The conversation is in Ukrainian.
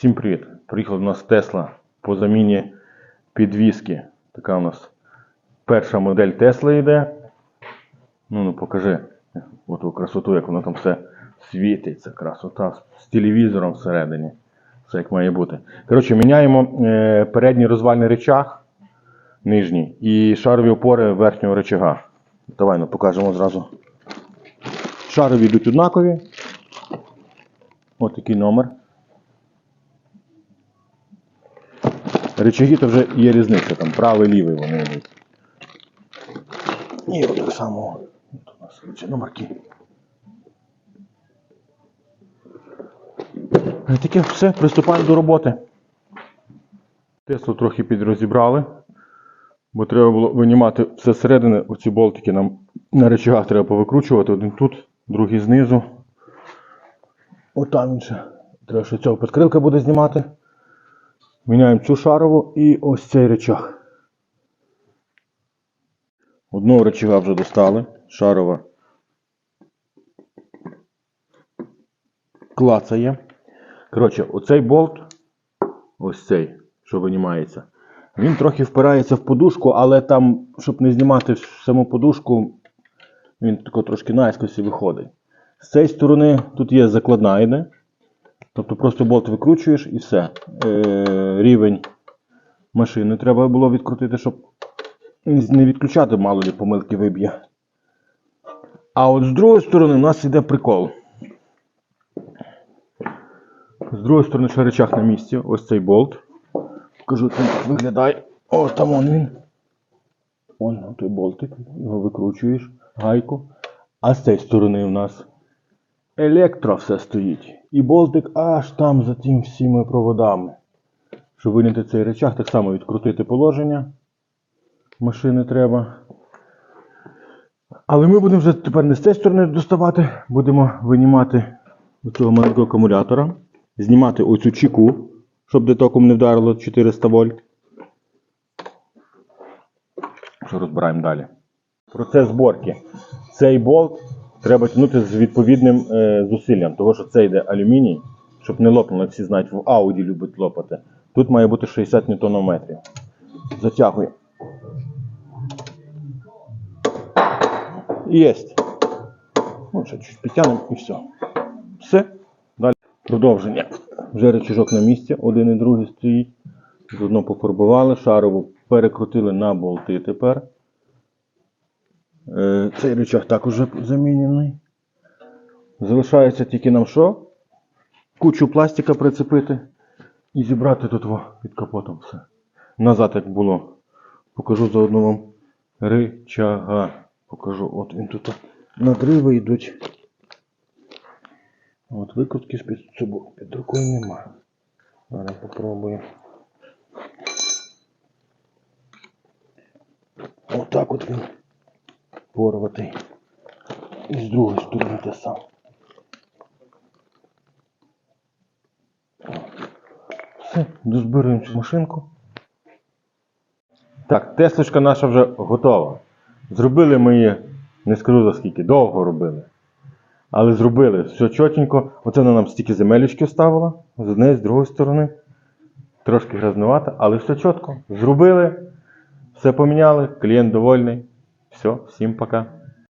Всім привіт! Приїхала до нас Тесла по заміні підвіски. Така у нас перша модель Тесла йде. Ну, ну покажи оту красоту, як воно там все світиться. Красота з телевізором всередині. Все як має бути. Коротше, міняємо е, передній розвальний речах нижній і шарові опори верхнього речага. Давай ну, покажемо зразу. Шарові йдуть однакові. Ось такий номер. Рычаги то вже є різниця, там правий, лівий вони йдуть. І от так само. От у нас ці номерки. Таке все, приступаємо до роботи. Теслу трохи підрозібрали, бо треба було винімати все зсередини, оці болтики нам на речагах треба повикручувати. Один тут, другий знизу. Отам він ще. Треба ще цього підкрилка буде знімати. Міняємо цю шарову і ось цей речах. Одного речага вже достали. Шарова клацає. Коротше, оцей болт, ось цей, що винімається, він трохи впирається в подушку, але там, щоб не знімати саму подушку, він тако трошки наискоси виходить. З цієї сторони тут є закладна йде. Тобто просто болт викручуєш і все. Е, рівень машини треба було відкрутити, щоб не відключати, мало ли помилки виб'є. А от з другої сторони у нас іде прикол. З другої сторони ще речах на місці. Ось цей болт. Кажу, він так виглядає. О, там он він. Он той болтик. Його викручуєш, гайку. А з цієї сторони у нас електро все стоїть. І болтик аж там за тим всіми проводами. Щоб виняти цей речах, так само відкрутити положення. Машини треба. Але ми будемо вже тепер не з цієї сторони доставати, будемо винімати цього маленького акумулятора, знімати оцю чеку, щоб детоком не вдарило 400 вольт. Що розбираємо далі. Процес зборки. Цей болт треба тягнути з відповідним е, зусиллям, тому що це йде алюміній, щоб не лопнуло, як всі знають, в Audi любить лопати. Тут має бути 60 Нм. Затягуємо. Єсть. Ну, ще чуть підтягнемо і все. Все. Далі продовження. Вже речіжок на місці, один і другий стоїть. Заодно пофарбували, шарову перекрутили на болти тепер. Е, Цей рычаг вже замінений. Залишається тільки нам що? Кучу пластика прицепити і зібрати тут під капотом все. Назад як було. Покажу заодно вам ричага. Покажу, от він тут надриви йдуть. От викрутки з під собою під рукою нема. Зараз попробую. Отак от він порватий. І з другої сторони те саме. Все, дозбираємо цю машинку. Так, теслочка наша вже готова. Зробили ми її, не скажу за скільки, довго робили. Але зробили все чотенько. Оце вона нам стільки земелечки ставила з однієї, з другої сторони. Трошки грязнувато, але все чітко. Зробили, все поміняли, клієнт довольний. Все, всім пока.